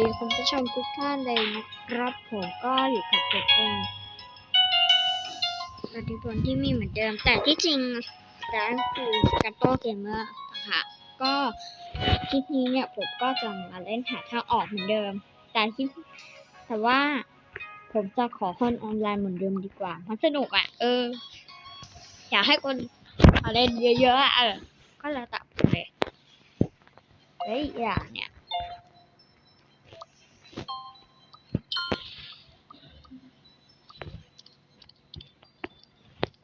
ดีคุณผู้ชมทุกท่านเลยนะครับผมก็อยู่กับผมเองปฏิพลที่มีเหมือนเดิม แต่ที่จริงร้านคือกัตโต้เกมเมอร์ค่ะก็คลิปนี้เนี่ยผมก็จะมาเล่นหาทางออกเหมือนเดิม แต่ที่แต่ว่าผมจะขอคนออนไลน์เหมือนเดิมดีกว่ามันสนุกอะ เออ อยากให้คนมาเล่นเยอะๆอะเออก็แล้วแต่ผมเลยเฮ้ยอย่างเนี่ย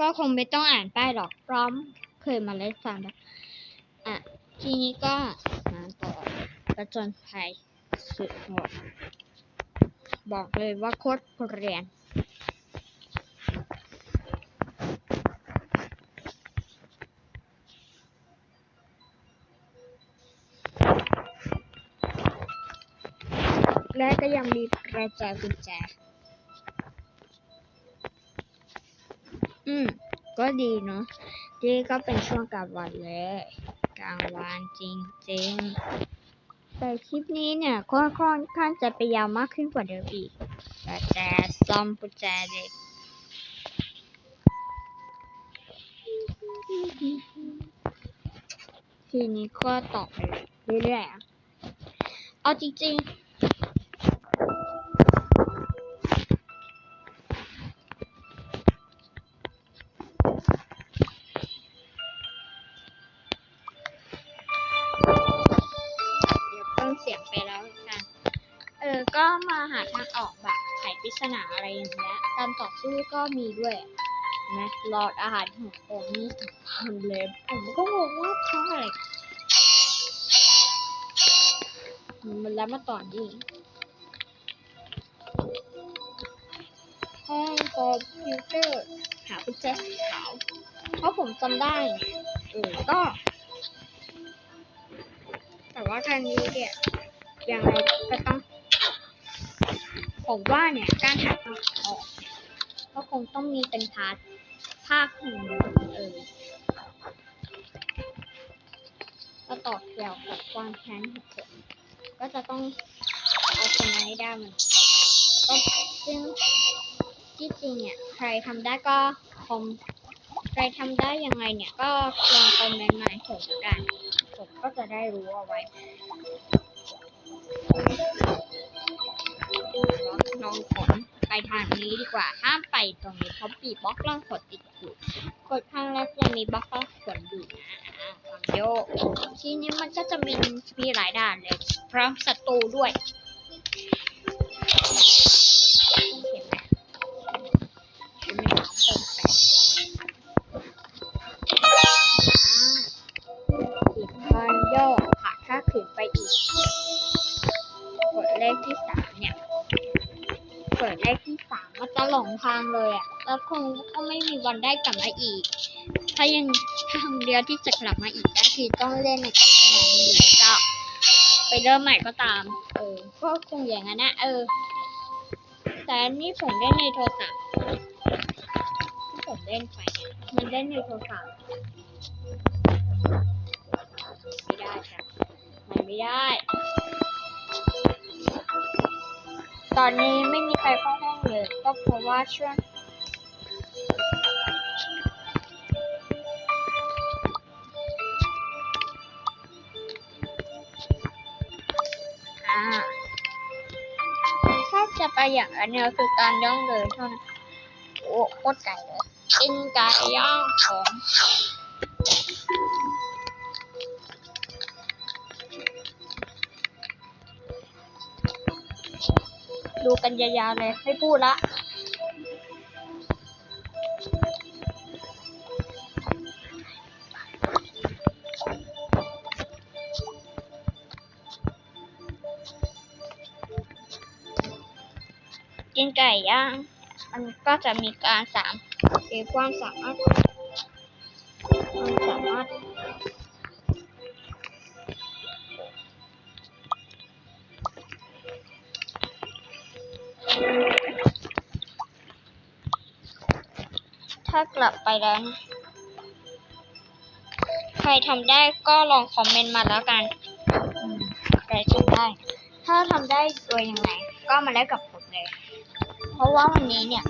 ก็คงไม่ต้องอ่านป้ายหรอกพร้อมเคยมาเล่นฟังแล้วอะ ทีนี้ก็มาต่อประจนภัยสุดโหดบอกเลยว่าโคตรเรียนและก็ยังมีกระจายกุญแจ อืม ก็ดีเนาะนี่ก็เป็นช่วงกลางวันเลย กลางวันจริงๆ แต่คลิปนี้เนี่ยก็ค่อนข้างจะไปยาวมากขึ้นกว่าเดิมอีกแต่แจซ่อมกุญแจเด็กทีนี้ก็ต่อไปเรื่อยๆอะเอาจริงๆ แล้วกันเออ ก็มาหาทางออกแบบไขปริศนาอะไรอย่างเงี้ย การต่อสู้ก็มีด้วยนะหลอดอาหารของผมนี่สำคัญเลยผมก็งงว่าเพราะอะไรมันแล้วมาต่อดีห้องคอมพิวเตอร์หากุญแจสีขาว เพราะผมจำได้เออก็ แต่ว่าทางนี้เนี่ย ยังไงก็ต้องผมว่าเนี่ยการหาทางออกก็คงต้องมีเป็นพาร์ทภาคหนึ่งเออก็ต่อเกี่ยวกับความแค้นของผมก็จะต้องเอาชนะให้ได้มันก็ซึ่งที่จริงเนี่ยใครทำได้ก็คอมใครทำได้ยังไงเนี่ยก็ลองคอมเมนต์มาให้ผมกัน ผมก็จะได้รู้เอาไว้ ลองขนไปทางนี้ดีกว่า ห้ามไปตรงนี้เพราะปีบล็อกล่องขดติดอยู่กดข้างแล้วจะมีบล็อกล่องขดอยู่นะอ่าฟังโยกทีนี้มันก็จะมีมีหลายด่านเลย พร้อมศัตรูด้วย แล้วคงก็ไม่มีวันได้กลับมาอีก ถ้ายังทางเดียวที่จะกลับมาอีกได้คือต้องเล่นในเกมนั้นหรือจะไปเริ่มใหม่ก็ตาม เออ ก็คงอย่างนั้นนะ เออ แต่นี่ผมเล่นในโทรศัพท์ที่ผมเล่นไปเนี่ยมันเล่นในโทรศัพท์ไม่ได้ค่ะมันไม่ได้ ตอนนี้ไม่มีใครเข้าห้องเลย ก็เพราะว่าช่วง อย่างอันนี้คือการย่องเดินเท่านั้นโอ้โคตรไก่เลยกินไก่ย่างของดูกันยาวๆเลยไม่พูดละ ไก่ย่าง มันก็จะมีการสามมีความสามารถความสามารถถ้ากลับไปแล้วนะใครทำได้ก็ลองคอมเมนต์มาแล้วกันใครทำได้ ถ้าทำได้โดยยังไง ก็มาแลกกับผมเลย เพราะว่าวันนี้เนี่ย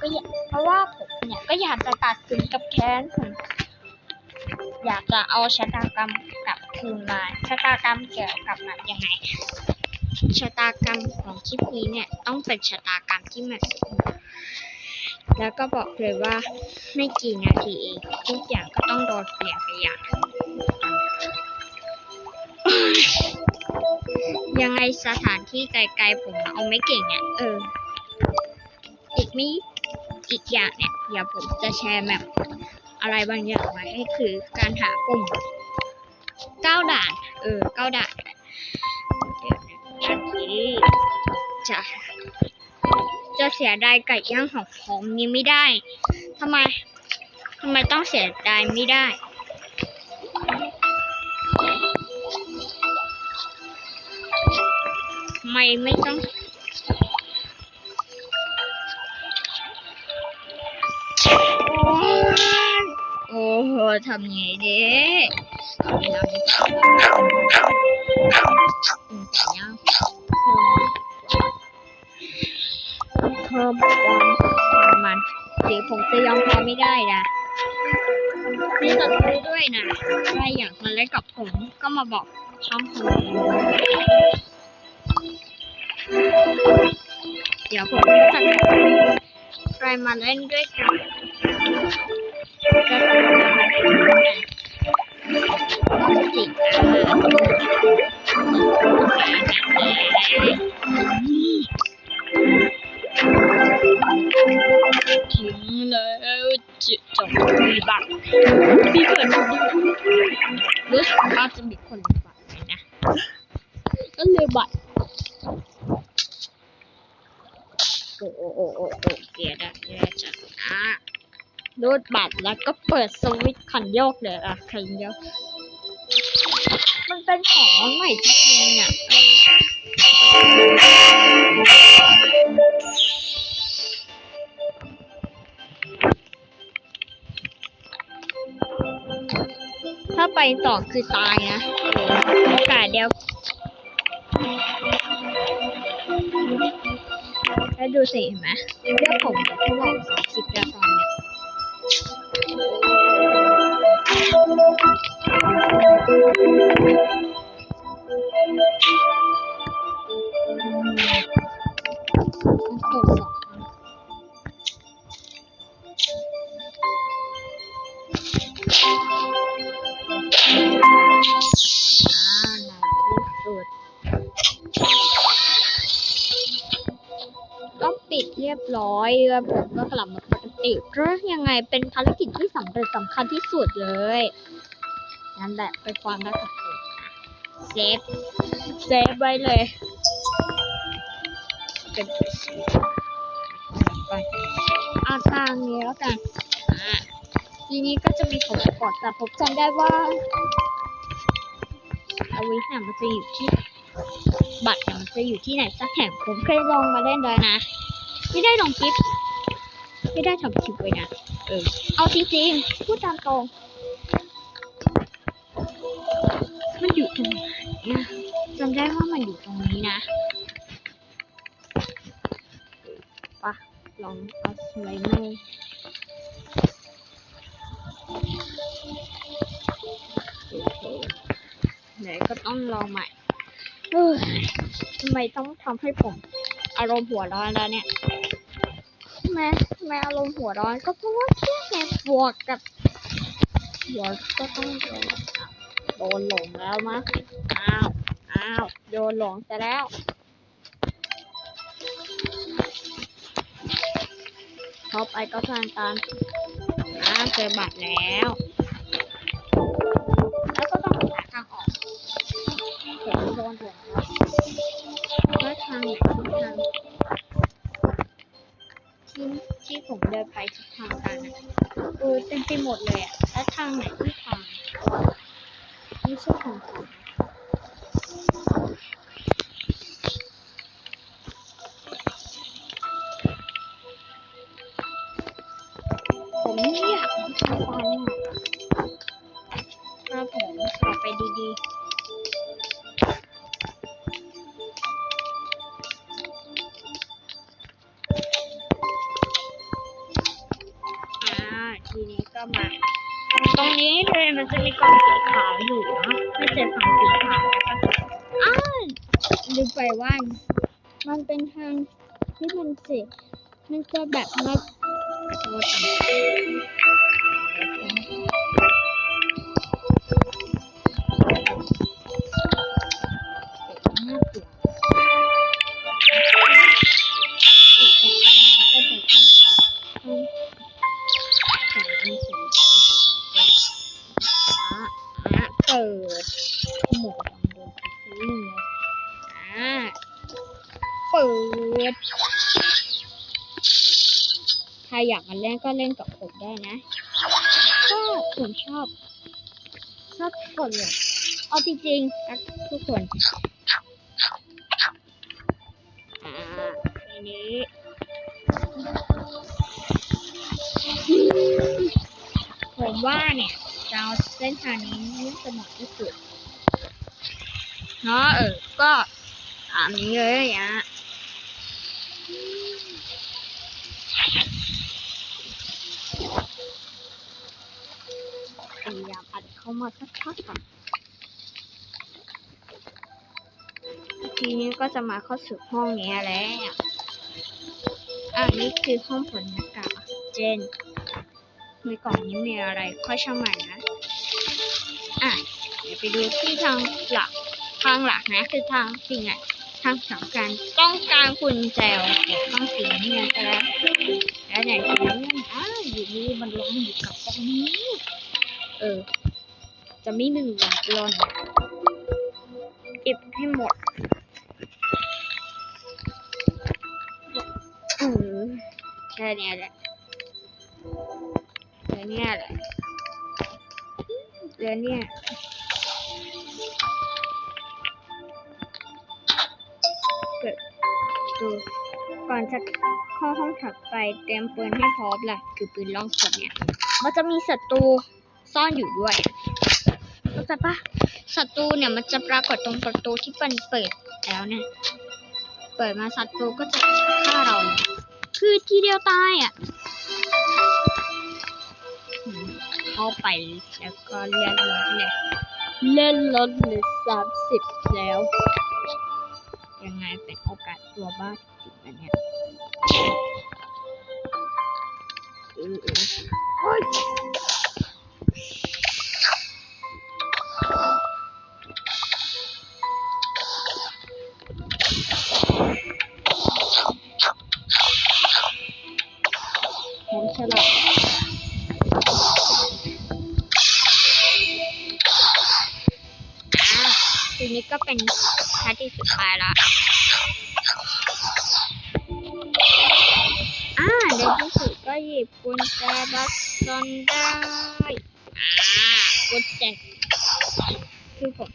ก็อยากเพราะว่าผมเนี่ยก็อยากจะตัดสินกับแค้นผมอยากจะเอาชะตากรรมกลับคืนมาชะตากรรมเกี่ยวกับแบบยังไงชะตากรรมของคลิปนี้เนี่ยต้องเป็นชะตากรรมที่มันแล้วก็บอกเลยว่าไม่กี่นาทีเองทุกอย่างก็ต้องโดนเปลี่ยนไปอย่างยังไงสถานที่ไกลๆผมเอาไม่เก่งเนี่ยเอออีก มีอีกอย่างเนี่ยเดี๋ยวผมจะแชร์แมปอะไรบางอย่างมาให้คือการหาปุ่มเก้าด่าน เออเก้าด่านเดี๋ยวนาทีจะจะเสียดายไก่ย่างของผมนี้ไม่ได้ทำไมทำไมต้องเสียดายไม่ได้ทำไมไม่ต้อง อ้โหทำไงดีเวลาไม่ต้องอืมไก่ย่างเพิ่มความมันหรือผมจะยอมแพ้ไม่ได้นะนี่เราดูด้วยนะใครอยากมาเล่นกับผมก็มาบอกช่องผมเดี๋ยวผมจะจัดใครมาเล่นด้วยกัน ถึงแล้วจะจบมีบัตรมีคนดูรู้สึกว่าจะมีคนบัตรไหมนะ ก็เลยบัตรโอ้โอ้โอ้โอ้โอ้เกียร์อะเกียร์จัดอะ รูดบัตรแล้วก็เปิดสวิตช์คันโยกเลยอะคันโยก มันเป็นของใหม่จริงๆอะถ้าไปต่อคือตายนะโอกาสเดียวแล้วดูสิเห็นไหมเลือกผมกับผู้บอกสิบแล้อนเนี้ยต้องตรวจสอบอ่าในที่สุด ก็ปิดเรียบร้อยแล้วผมก็กลับมา ติเรื่องยังไงเป็นภารกิจที่สำเร็จสำคัญที่สุดเลยนั่นแหละไปฟังแล้วกับเซฟเซฟไว้เลยเป็นไปอาทางนี้แล้วกันทีนี้ก็จะมีผมกดแต่ผมจำได้ว่าอาวิสเนี่ยมันจะอยู่ที่บัตรเนี่ยมันจะอยู่ที่ไหนสักแห่งผมเคยลองมาเล่นแล้วนะ ไม่ได้ลองคลิป ไม่ได้ทำคลิปเลยนะ เออ เอาจริงๆ พูดตามตรง มันอยู่ตรงไหนนะจำได้ว่ามันอยู่ตรงนี้นะปะลองเอาสไลเมอร์โอเคไหนก็ต้องลองใหม่เฮ้ยทำไมต้องทำให้ผม อารมณ์หัวร้อนแล้วเนี่ย มทำไมอารมณ์หัวร้อนก็เพราะว่าเครียดไงบวกกับหัวก็ต้องโดนโดนหลงแล้วมะอ้าวอ้าวโดนหลงซะแล้วเข้าไปก็ทานตามอ่าเจอบัตรแล้วแล้วก็ต้องหาทางออกผมโดนหลงแล้วว่าทางไหนทาง ที่ที่ผมเดินไปทิศทางกันอะเออเต็มไปหมดเลยอะแล้วทางไหนที่ทางไม่ใช่ของผม ก็มา ตรงนี้เลยมันจะมีกล่องสีขาวอยู่เนาะไม่เจอกล่องสีขาวแล้วก็อ้าวดูไปว่า มันเป็นทางที่มันสิมันจะแบบมาโทษน เปิดหมวกลองดูสิอะเปิด ใครอยากมาเล่นก็เล่นกับผมได้นะ ก็ผมชอบ ชอบทุกคนเลยเอาจริงๆรักทุกคนอ่าทีนี้ผมว่าเนี่ยจะเอา เส้นทางนี้น่าจะเหมาะที่สุดเนาะเออ ก็ตามนี้เลยอะพยายามอัดเข้ามาสักพักก่อนทีนี้ก็จะมาเข้าสู่ห้องนี้แล้วอ่านี่คือห้องผลหน้ากากเจนในกล่องนี้มีอะไรค่อยช่างใหมันะ ดี๋ยวไปดูที่ทางหลักทางหลักนะ คือทางจริงอะทางสำคัญต้องการคุณแจวต้องสีเงินไปแล้วแล้วไหนสีเงินอะอยู่นี่มันลงอยู่กับตรงนี้ เออ จะไม่มีหลักลอนเก็บให้หมดเออแค่นี้แหละเรือเนี่ยแหละเรือเนี่ อนจะเข้าห้องถัดไปเตรียมปืนให้พร้อมล่ะ คือปืนล่องสดเนี่ยมันจะมีศัตรูซ่อนอยู่ด้วยเข้าใจปะศัตรูเนี่ยมันจะปรากฏตรงประตูที่เป็นเปิดแล้วเนี่ย เปิดมาศัตรูก็จะฆ่าเรา คือทีเดียวตายอะเข้าไปแล้วก็เล่นรถเลยเล่นรถเลือสามสิบแล้ว ยังไงเป็นโอกาสตัวบ้าจริงอันเนี้ย ทีนี้ก็เป็นชาร์ที่สุดท้ายละ อ่าในที่สุดก็หยิบกุญแจบัสจนได้อ่ากุญแจคือผม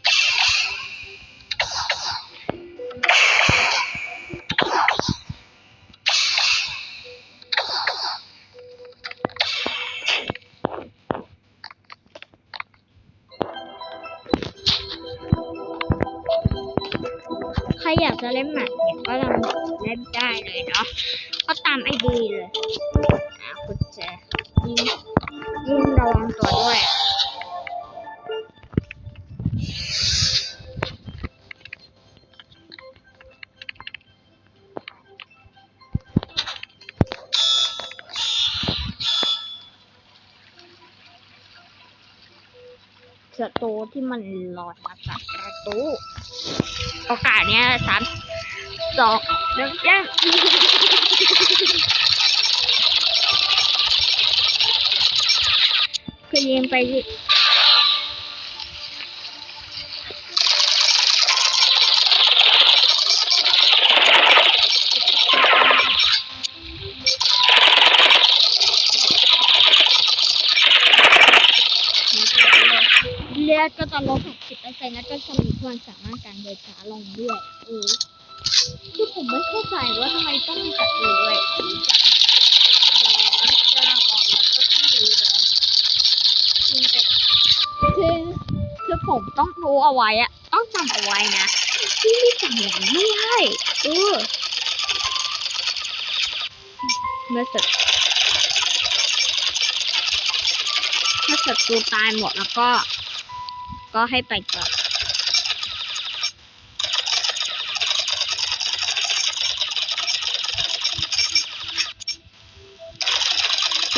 ใครอยากจะเล่นแมทเนี่ยก็ลอง เล่นได้เลยเนาะก็ตามไอดีเลยอ่ากุญแจยิงยิงระวังตัวด้วยศัตรูที่มันหลอยมาจากประตูโอกาสเนี้ยสาม สองหนึ่งยังคือยิงไปที่เลือดก็จะลดหกสิบเปอร์เซ็นต์แล้วก็จะมีความสามารถการเดินช้าลงด้วยเออ คือผมไม่เข้าใจว่าทำไมต้องมีศัตรูด้วยจะออกมาก็ไม่รู้แล้วคือคือผมต้องรู้เอาไว้อะต้องจำเอาไว้นะที่ไม่จำอย่างไม่ได้เออเมื่อสุดศัตรูตายหมดแล้วก็ ก็ให้ไปต่อน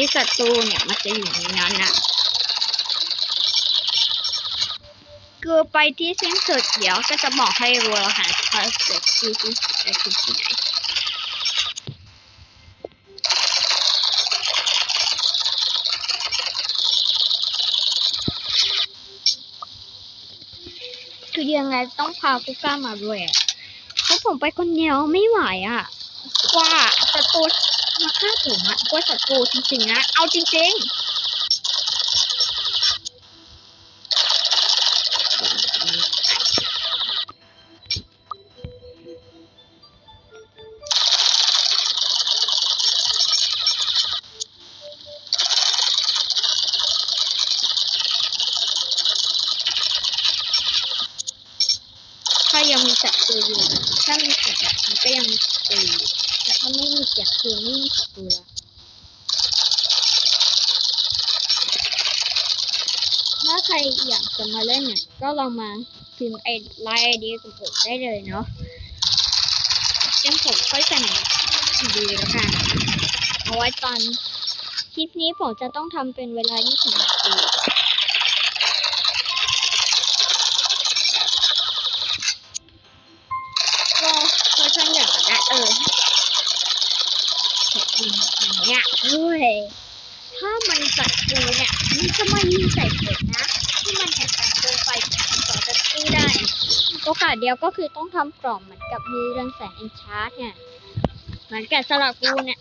ที่ศัตรูเนี่ยมันจะอยู่ในนั้นนะคือไปที่สิ้นสุดเดี๋ยวก็จะบอกให้รู้แล้วค่ะว่าเกิดที่สิ้นสุดจะคือที่ไหนคือยังไงต้องพากุก้ามาด้วยเพราะผมไปคนเดียวไม่ไหวอะกว่าศัตรู มาฆ่าผมอะกว่าศัตรูจริงๆนะ เอาจริง ๆ ใครอยากจะมาเล่นเนี่ย ก็ลองมาพิมพ์ไอไลน์ไอเดียของผมได้เลยเนาะยังผมค่อยเสนอดีแล้วกันเอาไว้ตอนคลิปนี้ผมจะต้องทำเป็นเวลา 20 นาทีก็ค่อนข้างอยากได้เออขอบคุณอยางเงี้ยเฮ้ย ถ้ามันศัตรูเนี่ยมันจะมายิงใส่ผมนะ ที่มันแข็งแกร่งเกินไปต่อจะสู้ได้ โอกาสเดียวก็คือต้องทำกล่องเหมือนกับมีเรืองแสงเอนชาร์ดเนี่ยเหมือนกับสลักกูเนี่ย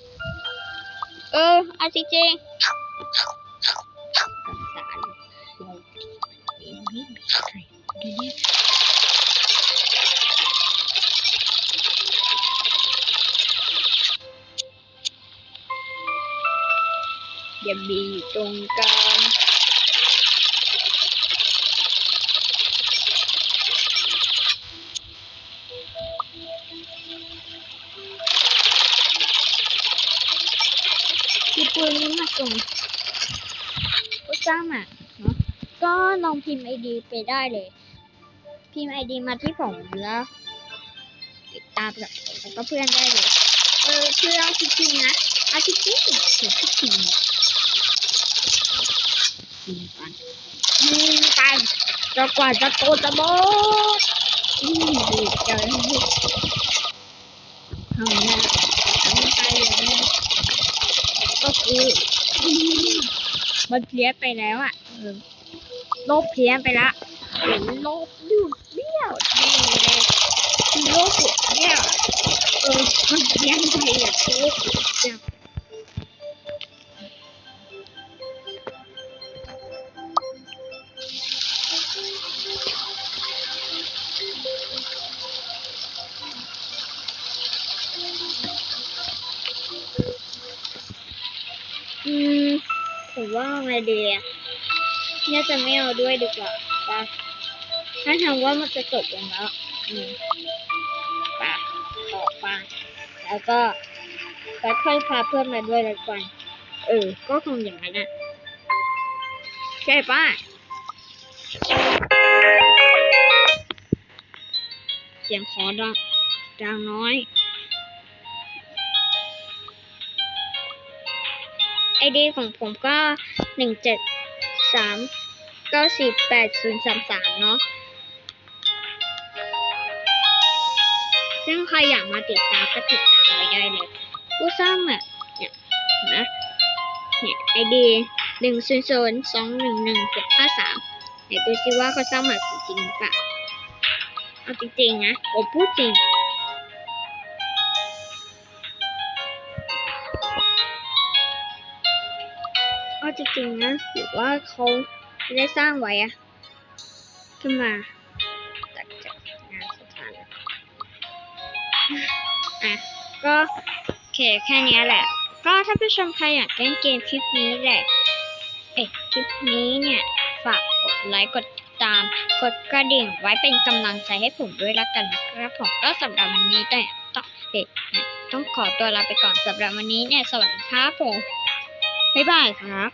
เออเอาจริงๆสารลงไม่มีใครดีอย่ามีตรงกลาง ที่ปืนนี้มาส่งก็จ้างอะเนาะก็ลองพิมพ์ไอดีไปได้เลย พิมพ์ไอดีมาที่ผมแล้วติดตามกับผมก็เพื่อนได้เลย เออเพื่อนจริงๆนะเอาจริงๆผมคิดจริงเนี่ยยิงกันยิงกันจนกว่าจะโตจะหมดอืมดีใจทำนะทำไปอย่าง มันเพี้ยนไปแล้วอะโลบเพี้ยนไปละเห็นโลบดูดเบี้ยวนี่เลยโลบดูดเบี้ยวเออมันเพี้ยนไปอะโลบ นี่ยจะไม่เอาด้วยดีกว่าปะถ้าทำว่ามันจะจบลงแล้วอืมปะต่อไปแล้วก็ไปค่อยพาเพื่อนมาด้วยแล้วกันเออ ก็คงอย่างนั้นอะใช่ปะเสียงขอดังดังน้อย ไอดีของผมก็หนึ่งเจ็ดสาม เก้าสี่แปดศูนย์สามสามเนาะซึ่งใครอยากมาติดตามก็ติดตามไว้ได้เลยผู้สร้างอะเนี่ยนไหมเนี่ยไอเดียหนึ่งศูนย์ศูนย์สองหนึ่งหนึ่งหกห้าสามไหนดูซิว่าเขาสร้างมาจริงๆหรือเปล่าเอาจริงๆนะผมพูดจริงเอาจริงๆนะหรือว่าเขา ไม่ได้สร้างไว้อะขึ้นมาจากจากงานสถานอะก็โอเคแค่นี้แหละ ก็ถ้าผู้ชมใครอยากเล่นเกมคลิปนี้แหละเอ๊ะคลิปนี้เนี่ยฝากกดไลค์กดติดตามกดกระดิ่งไว้เป็นกำลังใจให้ผมด้วยละกันนะครับผมก็สำหรับวันนี้แต่ต้องเอ๊ะต้องขอตัวลาไปก่อนสำหรับวันนี้เนี่ยสวัสดีครับผมบ๊ายบายครับ